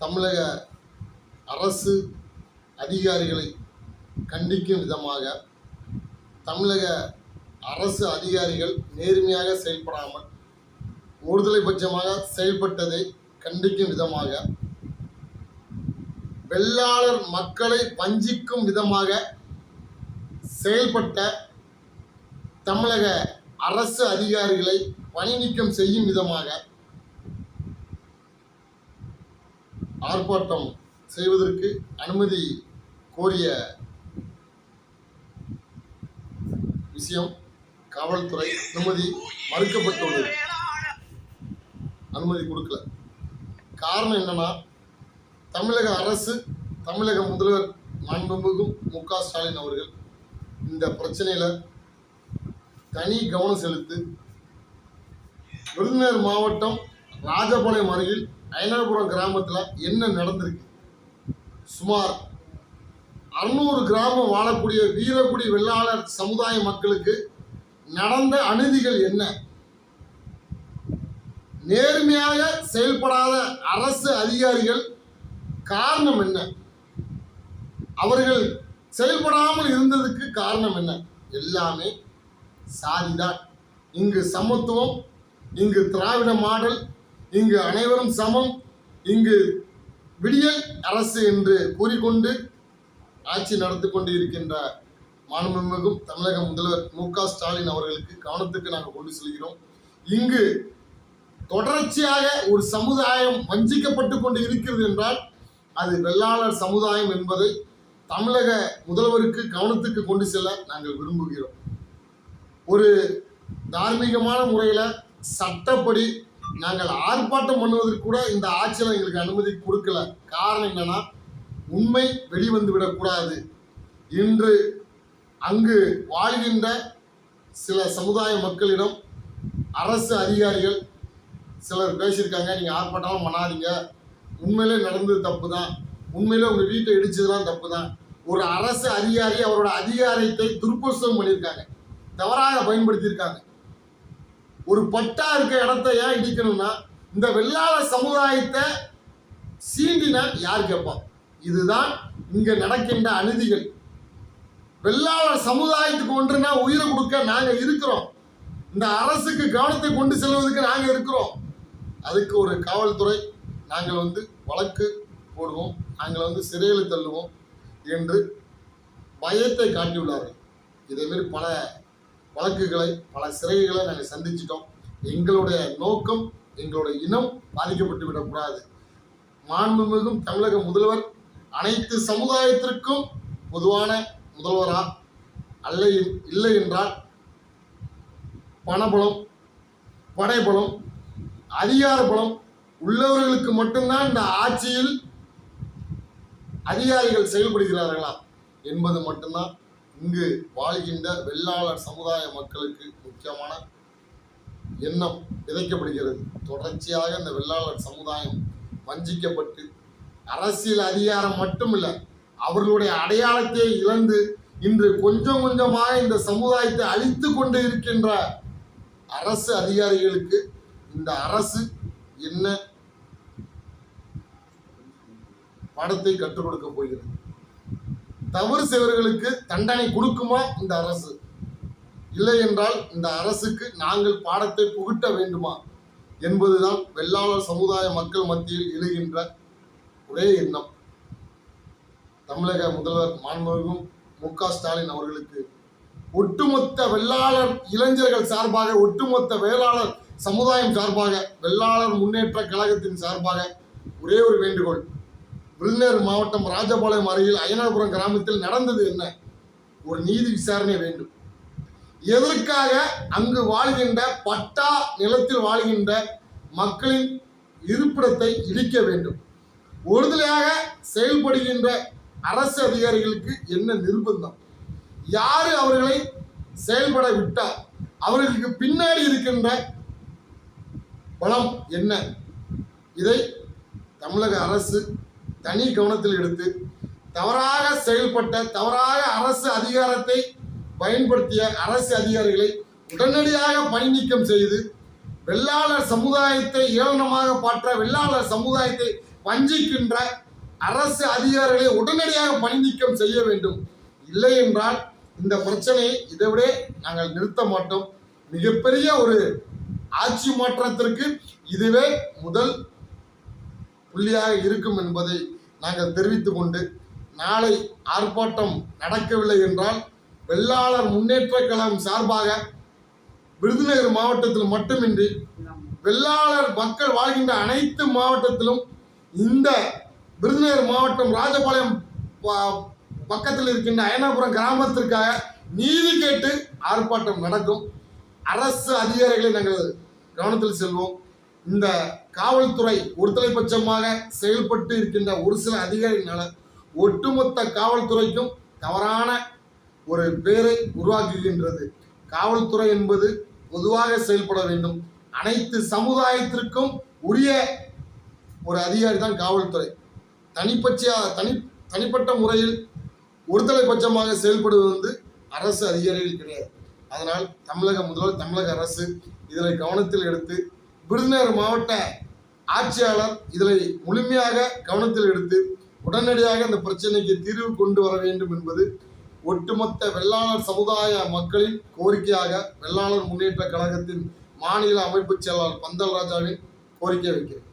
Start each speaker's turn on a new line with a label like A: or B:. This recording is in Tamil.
A: தமிழக அரசு அதிகாரிகளை கண்டிக்கும் விதமாக தமிழக அரசு அதிகாரிகள் நேர்மையாக செயல்படாமல் ஒருதலை பட்சமாக செயல்பட்டதை கண்டிக்கும் விதமாக வெள்ளாளர் மக்களை வஞ்சிக்கும் விதமாக செயல்பட்ட தமிழக அரசு அதிகாரிகளை பணி நீக்கம் செய்யும் விதமாக ஆர்ப்பாட்டம் செய்வதற்கு அனுமதி கோரிய விஷயம். காவல்துறை அனுமதி மறுக்கப்பட்டுள்ளது. அனுமதி கொடுக்கல. காரணம் என்னன்னா தமிழக அரசு தமிழக முதல்வர் மாண்புமிகும் மு க ஸ்டாலின் அவர்கள் இந்த பிரச்சனையில் தனி கவனம் செலுத்து விருதுநகர் மாவட்டம் ராஜபாளையம் அருகில் அயனாபுரம் கிராமத்தில் என்ன நடந்திருக்கு? சுமார் அறுநூறு கிராமம் வாழக்கூடிய வீரக்குடி வெள்ளாளர் சமுதாய மக்களுக்கு நடந்த அநீதிகள் என்ன? நேர்மையாக செயல்படாத அரசு அதிகாரிகள் காரணம் என்ன? அவர்கள் செயல்படாமல் இருந்ததுக்கு காரணம் என்ன? எல்லாமே சாதிதான். இங்கு சமத்துவம் இங்கு திராவிட மாடல் இங்கு அனைவரும் சமம். இங்கு விடியல் அரசு என்று கூறிக்கொண்டு ஆட்சி நடத்தி கொண்டு இருக்கின்ற மாண்புமிகு தமிழக முதல்வர் மு க ஸ்டாலின் அவர்களுக்கு கவனத்துக்கு நாங்கள் கொண்டு செல்கிறோம். இங்கு தொடர்ச்சியாக ஒரு சமுதாயம் வஞ்சிக்கப்பட்டு கொண்டு இருக்கிறது என்றால் அது வெள்ளாளர் சமுதாயம் என்பதை தமிழக முதல்வருக்கு கவனத்துக்கு கொண்டு செல்ல நாங்கள் விரும்புகிறோம். ஒரு தார்மீகமான முறையில் சட்டப்படி நாங்கள் ஆர்ப்பாட்டம் பண்ணுவதற்கு கூட இந்த ஆட்சியில் எங்களுக்கு அனுமதி கொடுக்கல. காரணம் என்னன்னா உண்மை வெளிவந்து விடக்கூடாது இன்று அங்கு வாழ்கின்ற சில சமுதாய மக்களிடம் அரசு அதிகாரிகள் சிலர் பேசியிருக்காங்க நீங்கள் ஆர்ப்பாட்டம்லாம் பண்ணாதீங்க. உண்மையிலே நடந்தது தப்பு தான் உண்மையிலே உங்கள் வீட்டை இடிச்சதுலாம் தப்பு தான் ஒரு அரசு அதிகாரி அவரோட அதிகாரத்தை துர்பிரசவம் பண்ணியிருக்காங்க. தவறாக பயன்படுத்தியிருக்காங்க. ஒரு பட்டா இருக்க இடத்த ஏன் இடிக்கணும்னா இந்த வெள்ளாள சமுதாயத்தை சீண்டினா யார் கேட்பான் இதுதான் இங்க நடக்கின்ற அநீதிகள். வெள்ளாளர் சமுதாயத்துக்கு ஒன்றுனா உயிரை கொடுக்க நாங்க இருக்கிறோம். இந்த அரசுக்கு கவனத்தை கொண்டு செல்வதற்கு நாங்க இருக்கிறோம். அதுக்கு ஒரு காவல்துறை நாங்கள் வந்து வழக்கு போடுவோம் நாங்கள் வந்து சிறையில் தள்ளுவோம் என்று பயத்தை காட்டியுள்ளார்கள். இதேமாரி பல வழக்குகளை பல சிறைகளை நாங்கள் சந்திச்சிட்டோம். எங்களுடைய நோக்கம் எங்களுடைய இனம் பாதிக்கப்பட்டு விடக்கூடாது. மாண்புமிகும் தமிழக முதல்வர் அனைத்து சமுதாயத்திற்கும் பொதுவான முதல்வரா? அல்ல இல்லை என்றால் பணபலம் படைபலம் அதிகார பலம் உள்ளவர்களுக்கு மட்டும்தான் இந்த ஆட்சியில் அதிகாரிகள் செயல்படுகிறார்களா என்பது மட்டும்தான் இங்கு வாழ்கின்ற வெள்ளாளர் சமுதாய மக்களுக்கு முக்கியமான எண்ணம் விதைக்கப்படுகிறது. தொடர்ச்சியாக இந்த வெள்ளாளர் சமுதாயம் வஞ்சிக்கப்பட்டு அரசியல் அதிகாரம் மட்டுமில்லை அவர்களுடைய அடையாளத்தை இழந்து இன்று கொஞ்சம் கொஞ்சமாக இந்த சமுதாயத்தை அழித்து கொண்டு இருக்கின்ற அரசு அதிகாரிகளுக்கு இந்த அரசு என்ன படத்தை கற்றுக் கொடுக்க போகிறது. தவறு செய்வர்களுக்கு தண்டனை கொடுக்குமா இந்த அரசு? இல்லை என்றால் இந்த அரசுக்கு நாங்கள் பாடத்தை புகட்ட வேண்டுமா? என்பதுதான் வெள்ளாளர் சமுதாய மக்கள் மத்தியில் எழுகின்ற ஒரே எண்ணம். தமிழக முதல்வர் மாண்புமிகும் மு க ஸ்டாலின் அவர்களுக்கு ஒட்டுமொத்த வெள்ளாளர் இளைஞர்கள் சார்பாக ஒட்டுமொத்த வேளாளர் சமுதாயம் சார்பாக வெள்ளாளர் முன்னேற்ற கழகத்தின் சார்பாக ஒரே ஒரு வேண்டுகோள். விருதுநகர் மாவட்டம் ராஜபாளையம் அருகில் அயனாபுரம் கிராமத்தில் நடந்தது என்ன? ஒரு நீதி விசாரணை வேண்டும். எதற்காக அங்கு வாழ்கின்ற பட்டா நிலத்தில் வாழ்கின்ற மக்களின் இருப்பிடத்தை இடிக்க வேண்டும்? ஒருதலையாக செயல்படுகின்ற அரசு அதிகாரிகளுக்கு என்ன நிர்பந்தம்? யாரு அவர்களை செயல்பட விட்டார்? அவர்களுக்கு பின்னாடி இருக்கின்ற பலம் என்ன? இதை தமிழக அரசு தனி கவனத்தில் எடுத்து தவறாக செயல்பட்ட தவறாக அரசு அதிகாரத்தை பயன்படுத்திய அரசு அதிகாரிகளை உடனடியாக பணி நீக்கம் செய்து வெள்ளாளர் சமுதாயத்தை ஏளனமாக பாற்ற வெள்ளாளர் சமுதாயத்தை வஞ்சிக்கின்ற அரசு அதிகாரிகளை உடனடியாக பணி நீக்கம் செய்ய வேண்டும். இல்லை என்றால் இந்த பிரச்சனையை இதைவிட நாங்கள் நிறுத்த மாட்டோம். மிகப்பெரிய ஒரு ஆட்சி மாற்றத்திற்கு இதுவே முதல் புள்ளியாக இருக்கும் என்பதை நாங்கள் தெரிவித்து கொண்டு நாளை ஆர்ப்பாட்டம் நடக்கவில்லை என்றால் வெள்ளாளர் முன்னேற்ற கழகம் சார்பாக விருதுநகர் மாவட்டத்தில் மட்டுமின்றி வெள்ளாளர் மக்கள் வாழ்கின்ற அனைத்து மாவட்டத்திலும் இந்த விருதுநகர் மாவட்டம் ராஜபாளையம் ப- பக்கத்தில் இருக்கின்ற அயனாபுரம் கிராமத்திற்காக நீதி கேட்டு ஆர்ப்பாட்டம் நடக்கும். அரசு அதிகாரிகளை நாங்கள் கவனத்தில் செல்வோம். இந்த காவல்துறை ஒருதலைபட்சமாக செயல்பட்டு இருக்கின்ற ஒரு சில அதிகாரிகளால் ஒட்டுமொத்த காவல்துறைக்கும் தவறான ஒரு பெயரை உருவாக்குகின்றது. காவல்துறை என்பது பொதுவாக செயல்பட வேண்டும். அனைத்து சமுதாயத்திற்கும் உரிய ஒரு அதிகாரி தான் காவல்துறை. தனிப்பட்சியாக தனி தனிப்பட்ட முறையில் ஒருதலை பட்சமாக செயல்படுவது வந்து அரசு அதிகாரிகள் கிடையாது. அதனால் தமிழக முதல்வர் தமிழக அரசு இதனை கவனத்தில் எடுத்து விருதுநகர் மாவட்ட ஆட்சியாளர் இதில் முழுமையாக கவனத்தில் எடுத்து உடனடியாக இந்த பிரச்சனைக்கு தீர்வு கொண்டு வர வேண்டும் என்பது ஒட்டுமொத்த வெள்ளாளர் சமுதாய மக்களின் கோரிக்கையாக வெள்ளாளர் முன்னேற்ற கழகத்தின் மாநில அமைப்புச் செயலாளர் பந்தல் ராஜாவின் கோரிக்கை வைக்கிறேன்.